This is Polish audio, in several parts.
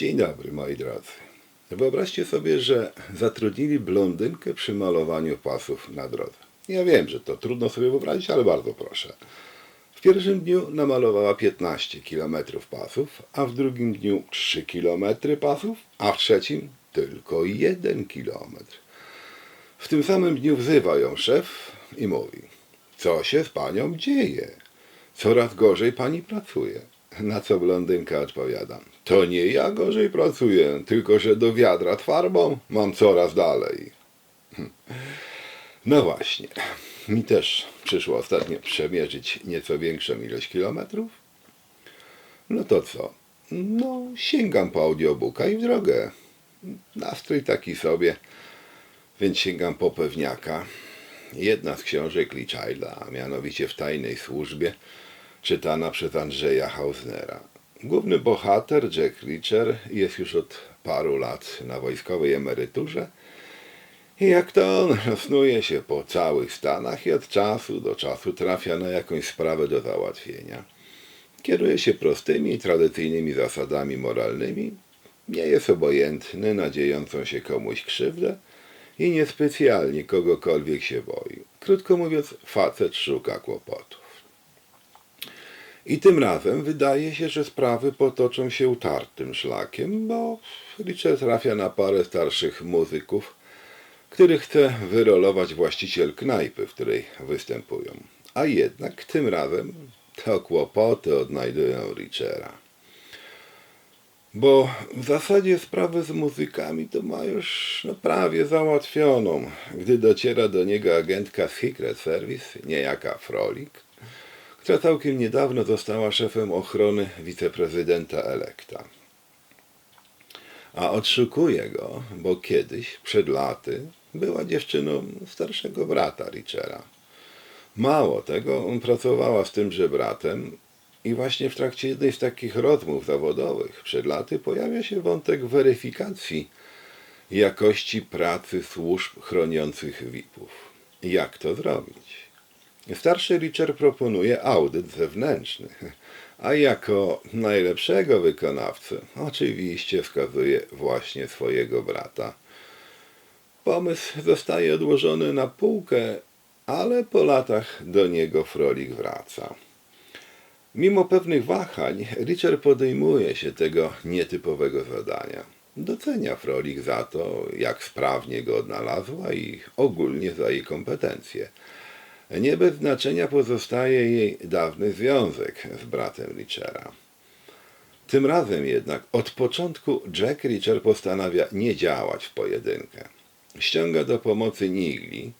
Dzień dobry, moi drodzy. Wyobraźcie sobie, że zatrudnili blondynkę przy malowaniu pasów na drodze. Ja wiem, że to trudno sobie wyobrazić, ale bardzo proszę. W pierwszym dniu namalowała 15 km pasów, a w drugim dniu 3 km pasów, a w trzecim tylko 1 km. W tym samym dniu wzywa ją szef i mówi: Co się z panią dzieje? Coraz gorzej pani pracuje. Na co blondynka odpowiada: To nie ja gorzej pracuję, tylko że do wiadra farbą mam coraz dalej. No właśnie, mi też przyszło ostatnio przemierzyć nieco większą ilość kilometrów. No to co? No, sięgam po audiobooka i w drogę. Nastrój taki sobie, więc sięgam po pewniaka. Jedna z książek Lee Childa, a mianowicie w tajnej służbie, czytana przez Andrzeja Hausnera. Główny bohater, Jack Reacher, jest już od paru lat na wojskowej emeryturze i jak to on snuje się po całych Stanach i od czasu do czasu trafia na jakąś sprawę do załatwienia. Kieruje się prostymi, tradycyjnymi zasadami moralnymi, nie jest obojętny na dziejącą się komuś krzywdę i niespecjalnie kogokolwiek się boi. Krótko mówiąc, facet szuka kłopotów. I tym razem wydaje się, że sprawy potoczą się utartym szlakiem, bo Richard trafia na parę starszych muzyków, których chce wyrolować właściciel knajpy, w której występują. A jednak tym razem to kłopoty odnajdują Richera. Bo w zasadzie sprawę z muzykami to ma już no, prawie załatwioną, gdy dociera do niego agentka Secret Service, niejaka Frolik, która całkiem niedawno została szefem ochrony wiceprezydenta Elekta. A odszukuje go, bo kiedyś, przed laty, była dziewczyną starszego brata Richera. Mało tego, pracowała z tymże bratem i właśnie w trakcie jednej z takich rozmów zawodowych przed laty pojawia się wątek weryfikacji jakości pracy służb chroniących VIP-ów. Jak to zrobić? Starszy Richard proponuje audyt zewnętrzny, a jako najlepszego wykonawcę oczywiście wskazuje właśnie swojego brata. Pomysł zostaje odłożony na półkę, ale po latach do niego Frolik wraca. Mimo pewnych wahań, Richard podejmuje się tego nietypowego zadania. Docenia Frolik za to, jak sprawnie go odnalazła i ogólnie za jej kompetencje. Nie bez znaczenia pozostaje jej dawny związek z bratem Richera. Tym razem jednak od początku Jack Richard postanawia nie działać w pojedynkę. Ściąga do pomocy Nigli,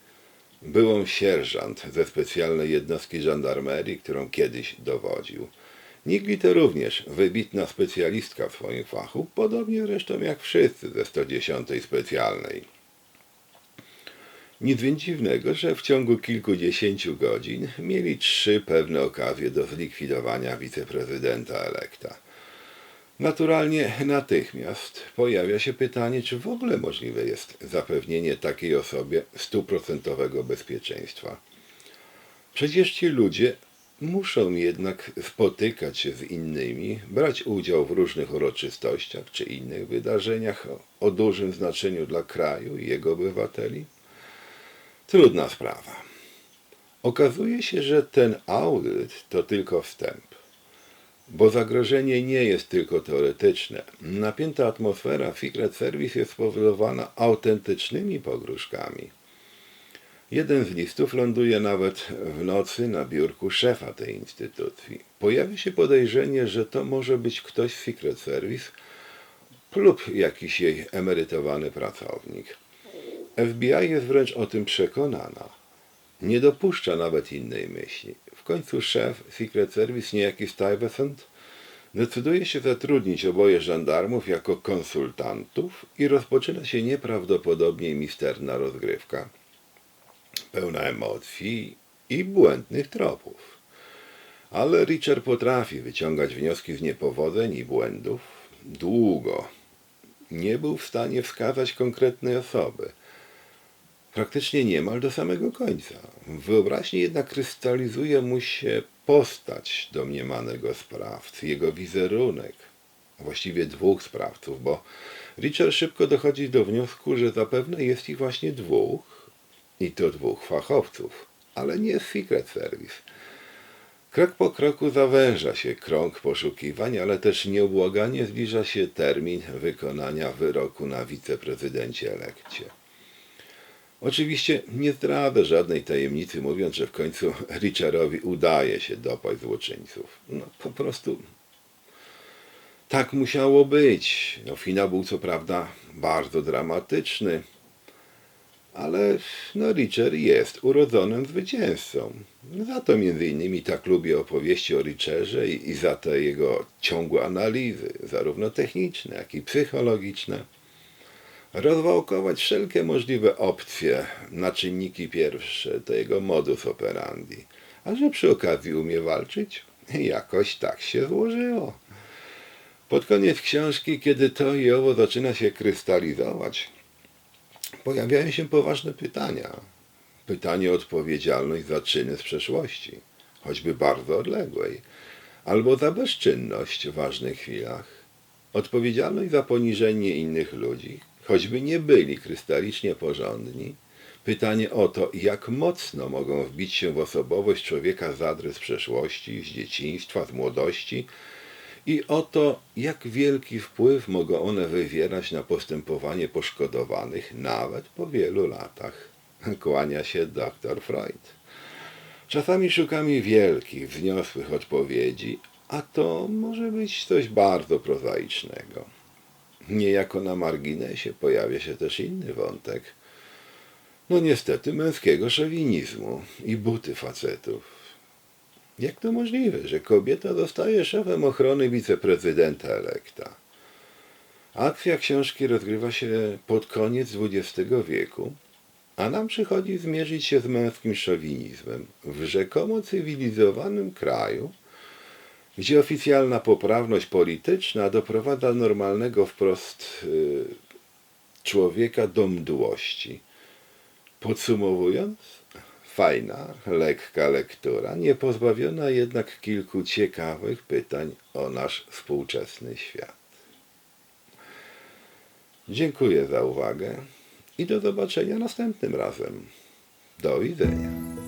byłą sierżant ze specjalnej jednostki żandarmerii, którą kiedyś dowodził. Nigli to również wybitna specjalistka w swoim fachu, podobnie zresztą jak wszyscy ze 110 specjalnej. Nic więc dziwnego, że w ciągu kilkudziesięciu godzin mieli trzy pewne okazje do zlikwidowania wiceprezydenta elekta. Naturalnie natychmiast pojawia się pytanie, czy w ogóle możliwe jest zapewnienie takiej osobie stuprocentowego bezpieczeństwa. Przecież ci ludzie muszą jednak spotykać się z innymi, brać udział w różnych uroczystościach czy innych wydarzeniach o, o dużym znaczeniu dla kraju i jego obywateli. Trudna sprawa. Okazuje się, że ten audyt to tylko wstęp, bo zagrożenie nie jest tylko teoretyczne. Napięta atmosfera Secret Service jest spowodowana autentycznymi pogróżkami. Jeden z listów ląduje nawet w nocy na biurku szefa tej instytucji. Pojawia się podejrzenie, że to może być ktoś z Secret Service lub jakiś jej emerytowany pracownik. FBI jest wręcz o tym przekonana. Nie dopuszcza nawet innej myśli. W końcu szef Secret Service, niejaki Stuyvesant, decyduje się zatrudnić oboje żandarmów jako konsultantów i rozpoczyna się nieprawdopodobnie misterna rozgrywka, pełna emocji i błędnych tropów. Ale Richard potrafi wyciągać wnioski z niepowodzeń i błędów długo. Nie był w stanie wskazać konkretnej osoby – praktycznie niemal do samego końca. W wyobraźni jednak krystalizuje mu się postać domniemanego sprawcy, jego wizerunek, a właściwie dwóch sprawców, bo Richard szybko dochodzi do wniosku, że zapewne jest ich właśnie dwóch i to dwóch fachowców, ale nie Secret Service. Krok po kroku zawęża się krąg poszukiwań, ale też nieubłaganie zbliża się termin wykonania wyroku na wiceprezydencie elekcie. Oczywiście nie zdradzę żadnej tajemnicy, mówiąc, że w końcu Richardowi udaje się dopaść złoczyńców. No po prostu tak musiało być. No, finał był co prawda bardzo dramatyczny, ale no, Richard jest urodzonym zwycięzcą. Za to między innymi tak lubię opowieści o Richardzie i, i za te jego ciągłe analizy, zarówno techniczne, jak i psychologiczne. Rozwałkować wszelkie możliwe opcje na czynniki pierwsze, to jego modus operandi. A że przy okazji umie walczyć, jakoś tak się złożyło. Pod koniec książki, kiedy to i owo zaczyna się krystalizować, pojawiają się poważne pytania. Pytanie o odpowiedzialność za czyny z przeszłości, choćby bardzo odległej, albo za bezczynność w ważnych chwilach. Odpowiedzialność za poniżenie innych ludzi, choćby nie byli krystalicznie porządni. Pytanie o to, jak mocno mogą wbić się w osobowość człowieka zadry z przeszłości, z dzieciństwa, z młodości, i o to, jak wielki wpływ mogą one wywierać na postępowanie poszkodowanych nawet po wielu latach. Kłania się dr Freud. Czasami szukamy wielkich, wzniosłych odpowiedzi, a to może być coś bardzo prozaicznego. Niejako na marginesie pojawia się też inny wątek. No niestety męskiego szowinizmu i buty facetów. Jak to możliwe, że kobieta zostaje szefem ochrony wiceprezydenta elekta? Akcja książki rozgrywa się pod koniec XX wieku, a nam przychodzi zmierzyć się z męskim szowinizmem w rzekomo cywilizowanym kraju, gdzie oficjalna poprawność polityczna doprowadza normalnego wprost y, człowieka do mdłości. Podsumowując, fajna, lekka lektura, nie pozbawiona jednak kilku ciekawych pytań o nasz współczesny świat. Dziękuję za uwagę i do zobaczenia następnym razem. Do widzenia.